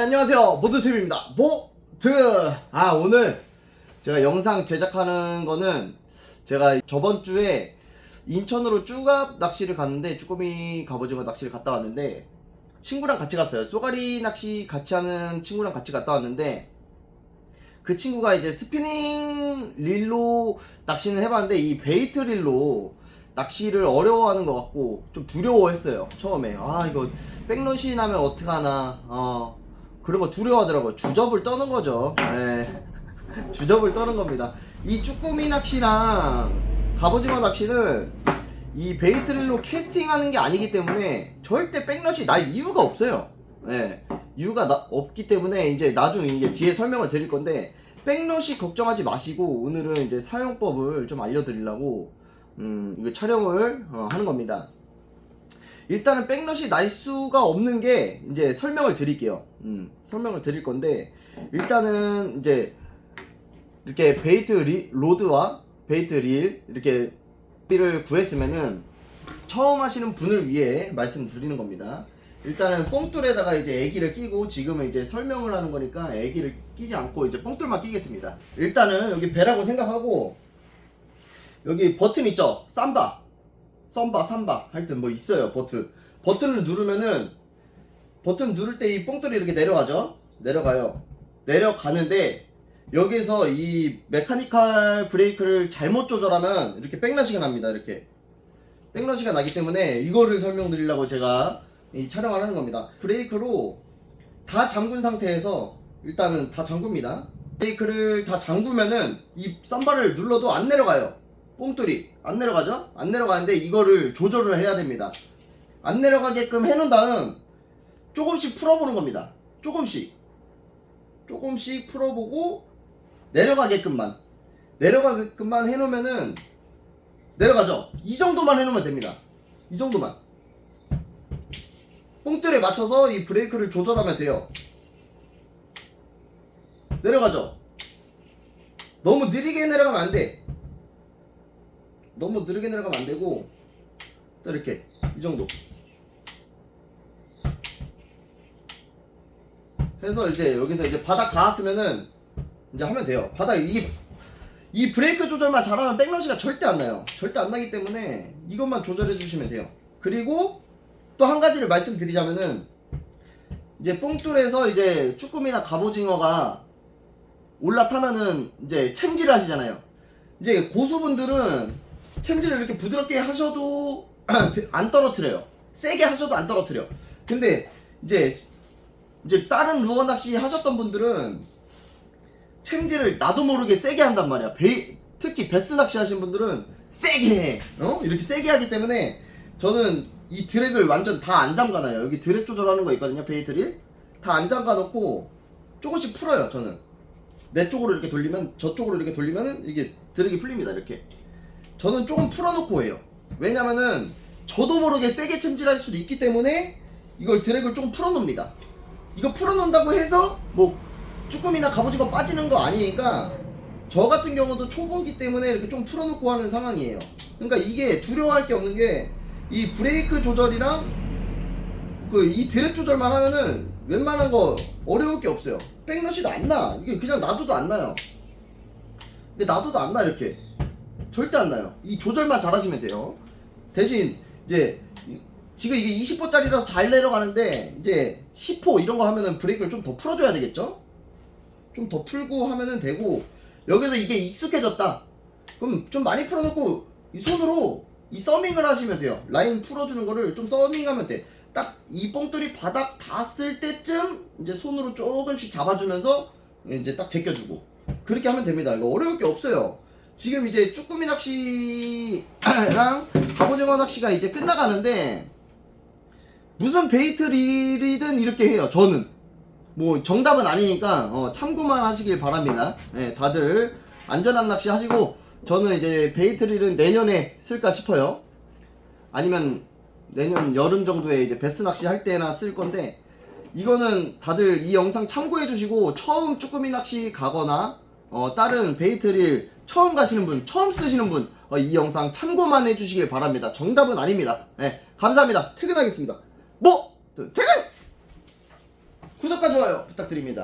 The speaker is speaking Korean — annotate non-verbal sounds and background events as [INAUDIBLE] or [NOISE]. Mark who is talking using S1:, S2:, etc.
S1: 네 안녕하세요. 보드팀입니다. 보드! 아 오늘 제가 영상 제작하는 거는 제가 저번 주에 인천으로 쭈갑 낚시를 갔는데 쭈꾸미 갑오징어 낚시를 갔다 왔는데 친구랑 같이 갔어요. 쏘가리 낚시 같이 하는 친구랑 같이 갔다 왔는데 그 친구가 이제 스피닝 릴로 낚시는 해봤는데 이 베이트 릴로 낚시를 어려워하는 것 같고 좀 두려워했어요 처음에. 아 이거 백러시 나면 어떡하나. 어 거 두려워하더라고요 주접을 떠는 거죠 예. [LAUGHS] 주접을 떠는 겁니다 이 쭈꾸미 낚시랑 갑오징어 낚시는 이 베이트릴로 캐스팅하는 게 아니기 때문에 절대 백러시 날 이유가 없어요 예. 이유가 나- 없기 때문에 이제 나중에 이제 뒤에 설명을 드릴 건데 백러시 걱정하지 마시고 오늘은 이제 사용법을 좀 알려드리려고 음, 이거 촬영을 어, 하는 겁니다. 일단은 백넛이 날 수가 없는 게 이제 설명을 드릴게요. 음, 설명을 드릴 건데 일단은 이제 이렇게 베이트 리, 로드와 베이트 릴 이렇게 삐를 구했으면은 처음 하시는 분을 위해 말씀드리는 겁니다. 일단은 뽕돌에다가 이제 애기를 끼고 지금은 이제 설명을 하는 거니까 애기를 끼지 않고 이제 뽕돌만 끼겠습니다. 일단은 여기 배라고 생각하고 여기 버튼 있죠? 삼바, 썸바, 삼바 하여튼 뭐 있어요 버튼. 버튼을 누르면은 버튼 누를 때 이 뽕돌이 이렇게 내려가죠? 내려가요. 내려가는데 여기서 이 메카니컬 브레이크를 잘못 조절하면 이렇게 백러시가 납니다. 이렇게 백러시가 나기 때문에 이거를 설명드리려고 제가 이 촬영을 하는 겁니다. 브레이크로 다 잠근 상태에서 일단은 다 잠굽니다. 브레이크를 다 잠그면은 이 썸바를 눌러도 안 내려가요. 뽕돌이 안 내려가죠? 안 내려가는데 이거를 조절을 해야 됩니다. 안 내려가게끔 해놓은 다음 조금씩 풀어보는 겁니다. 조금씩 조금씩 풀어보고 내려가게끔만 내려가게끔만 해놓으면은 내려가죠. 이 정도만 해놓으면 됩니다. 이 정도만 뽕돌에 맞춰서 이 브레이크를 조절하면 돼요. 내려가죠. 너무 느리게 내려가면 안 돼. 너무 느리게 내려가면 안 되고 또 이렇게 이 정도. 해서 이제 여기서 이제 바닥 닿았으면은 이제 하면 돼요. 바닥 이게 이 브레이크 조절만 잘하면 백러시가 절대 안 나요. 절대 안 나기 때문에 이것만 조절해 주시면 돼요. 그리고 또 한 가지를 말씀드리자면은 이제 뽕돌에서 이제 쭈꾸미나 갑오징어가 올라타면은 이제 챔질 하시잖아요. 이제 고수분들은 챔질을 이렇게 부드럽게 하셔도 [CLEARS THROAT] 안 떨어뜨려요. 세게 하셔도 안 떨어뜨려. 근데 이제 이제 다른 루어 낚시 하셨던 분들은 챔질을 나도 모르게 세게 한단 말이야. 배, 특히 베스 낚시 하신 분들은 세게 해. 어? 이렇게 세게 하기 때문에 저는 이 드랙을 완전 다 안 잠가놔요. 여기 드랙 조절하는 거 있거든요. 베이트릴. 다 안 잠가 놓고 조금씩 풀어요. 저는. 내 쪽으로 이렇게 돌리면 저쪽으로 이렇게 돌리면은 이게 드랙이 풀립니다. 이렇게. 저는 조금 풀어놓고 해요. 왜냐면은 저도 모르게 세게 챔질할 수도 있기 때문에 이걸 드랙을 조금 풀어놓습니다. 이거 풀어놓는다고 해서 뭐 쭈꾸미나 갑오징어 빠지는 거 아니니까 저 같은 경우도 초보기 때문에 이렇게 좀 풀어놓고 하는 상황이에요. 그러니까 이게 두려워할 게 없는 게 이 브레이크 조절이랑 그 이 드랙 조절만 하면은 웬만한 거 어려울 게 없어요. 백러시도 안 나. 이게 그냥 놔둬도 안 나요. 근데 놔둬도 안 나 이렇게. 절대 안 나요. 이 조절만 잘하시면 돼요. 대신 이제 지금 이게 20호짜리라서 잘 내려가는데 이제 10호 이런 거 하면은 브레이크를 좀 더 풀어줘야 되겠죠? 좀 더 풀고 하면은 되고 여기서 이게 익숙해졌다. 그럼 좀 많이 풀어놓고 이 손으로 이 서밍을 하시면 돼요. 라인 풀어주는 거를 좀 서밍하면 돼. 딱 이 뽕돌이 바닥 닿았을 때쯤 이제 손으로 조금씩 잡아주면서 이제 딱 제껴주고 그렇게 하면 됩니다. 이거 어려울 게 없어요. 지금 이제 쭈꾸미 낚시랑 [CLEARS THROAT] 갑오징어 낚시가 이제 끝나가는데 무슨 베이트 릴이든 이렇게 해요. 저는 뭐 정답은 아니니까 어, 참고만 하시길 바랍니다. 네, 다들 안전한 낚시 하시고 저는 이제 베이트 릴은 내년에 쓸까 싶어요. 아니면 내년 여름 정도에 이제 베스 낚시 할 때나 쓸 건데 이거는 다들 이 영상 참고해 주시고 처음 쭈꾸미 낚시 가거나 어, 다른 베이트릴 처음 가시는 분, 처음 쓰시는 분, 어, 이 영상 참고만 해주시길 바랍니다. 정답은 아닙니다. 네, 감사합니다. 퇴근하겠습니다. 뭐? 퇴근! 구독! 구독과 좋아요 부탁드립니다.